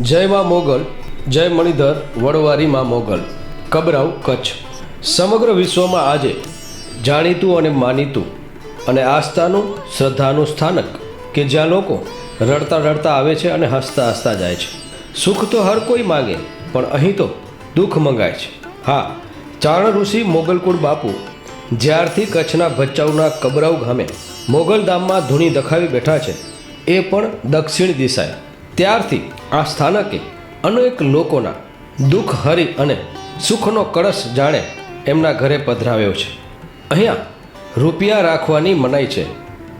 જય માં મોગલ, જય મણિધર વડવારી માં મોગલ કબરાવ કચ્છ. સમગ્ર વિશ્વમાં આજે જાણીતું અને માનીતું અને આસ્થાનું, શ્રદ્ધાનું સ્થાનક કે જ્યાં લોકો રડતા રડતા આવે છે અને હસતા હસતા જાય છે. સુખ તો હર કોઈ માગે, પણ અહીં તો દુઃખ મંગાય છે. હા, ચારણ ઋષિ મોગલકુળ બાપુ જ્યારથી કચ્છના ભચાઉના કબરાવ ગામે મોગલ ધામમાં ધૂણી દખાવી બેઠા છે, એ પણ દક્ષિણ દિશાએ. ત્યારથી આ સ્થાનકે અનેક લોકોના દુઃખ, હરી અને સુખનો કળશ જાણે એમના ઘરે પધરાવ્યો છે. અહીંયા રૂપિયા રાખવાની મનાઈ છે.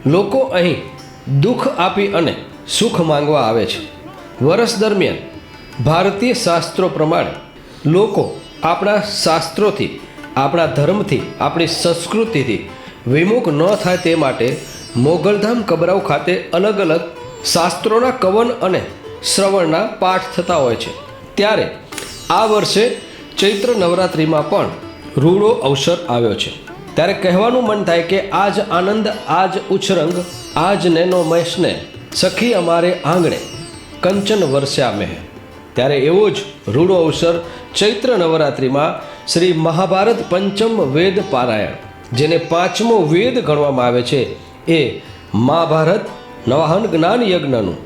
લોકો અહીં દુઃખ આપી અને સુખ માંગવા આવે છે. વર્ષ દરમિયાન ભારતીય શાસ્ત્રો પ્રમાણે લોકો આપણા શાસ્ત્રોથી, આપણા ધર્મથી, આપણી સંસ્કૃતિથી વિમુખ ન થાય તે માટે મોગલધામ કબરાવ ખાતે અલગ અલગ શાસ્ત્રોના કવન અને શ્રવણના પાઠ થતા હોય છે. ત્યારે આ વર્ષે ચૈત્ર નવરાત્રિમાં પણ રૂડો અવસર આવ્યો છે. ત્યારે કહેવાનું મન થાય કે આજ આનંદ, આજ ઉછરંગ, આજ નેનો મહેશને સખી અમારે આંગણે કંચન વર્ષ્યા મેહ ત્યારે એવો જ રૂડો અવસર ચૈત્ર નવરાત્રિમાં શ્રી મહાભારત પંચમ વેદ પારાયણ, જેને પાંચમો વેદ ગણવામાં આવે છે, એ મહાભારત નવાહન જ્ઞાન યજ્ઞનું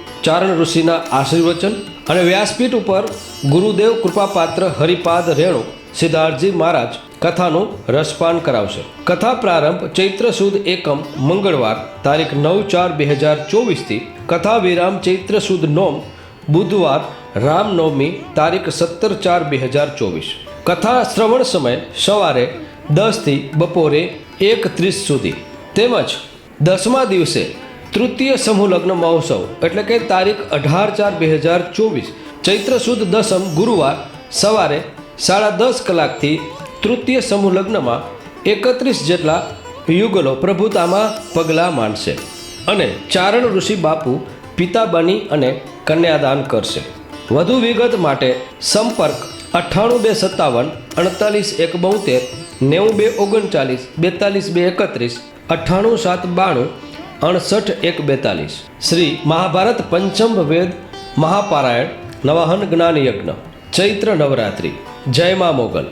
ચારણ ઋષિના આશીર્વચન અને વ્યાસપીઠ ઉપર ગુરુદેવ કૃપાપાત્ર હરિપાદ રેણુ સિદ્ધાર્થજી મહારાજ કથાનું રસપાન કરાવશે. કથા પ્રારંભ ચૈત્ર સુદ એકમ મંગળવાર તારીખ નવ ચાર બે હજાર ચોવીસથી કથા વિરામ ચૈત્ર સુદ નોમ બુધવાર રામનવમી તારીખ સત્તર ચાર બે હજાર ચોવીસ. કથા શ્રવણ સમય સવારે દસથી બપોરે એક ત્રીસ સુધી. તેમજ દસમા દિવસે તૃતીય સમૂહ લગ્ન મહોત્સવ, એટલે કે તારીખ અઢાર ચાર બે હજાર ચોવીસ. ચૈત્ર સુદ દસમ ગુરુવાર, સવારે સાડા દસ કલાકથી તૃતીય સમૂહ લગ્નમાં એકત્રીસ જેટલા યુગલો પ્રભુતામાં પગલાં માંડશે અને ચારણ ઋષિ બાપુ પિતા બની અને કન્યાદાન કરશે. વધુ વિગત માટે સંપર્ક અઠ્ઠાણું બે સત્તાવન અડતાલીસ એક બોતેર, નેવું બે ઓગણચાલીસ, બેતાલીસ બે એકત્રીસ, અઠ્ઠાણું સાત બાણું અડસઠ એક બેતાલીસ. શ્રી મહાભારત પંચમ વેદ મહાપારાયણ નવાહન જ્ઞાન યજ્ઞ ચૈત્ર નવરાત્રિ. જય મા મોગલ.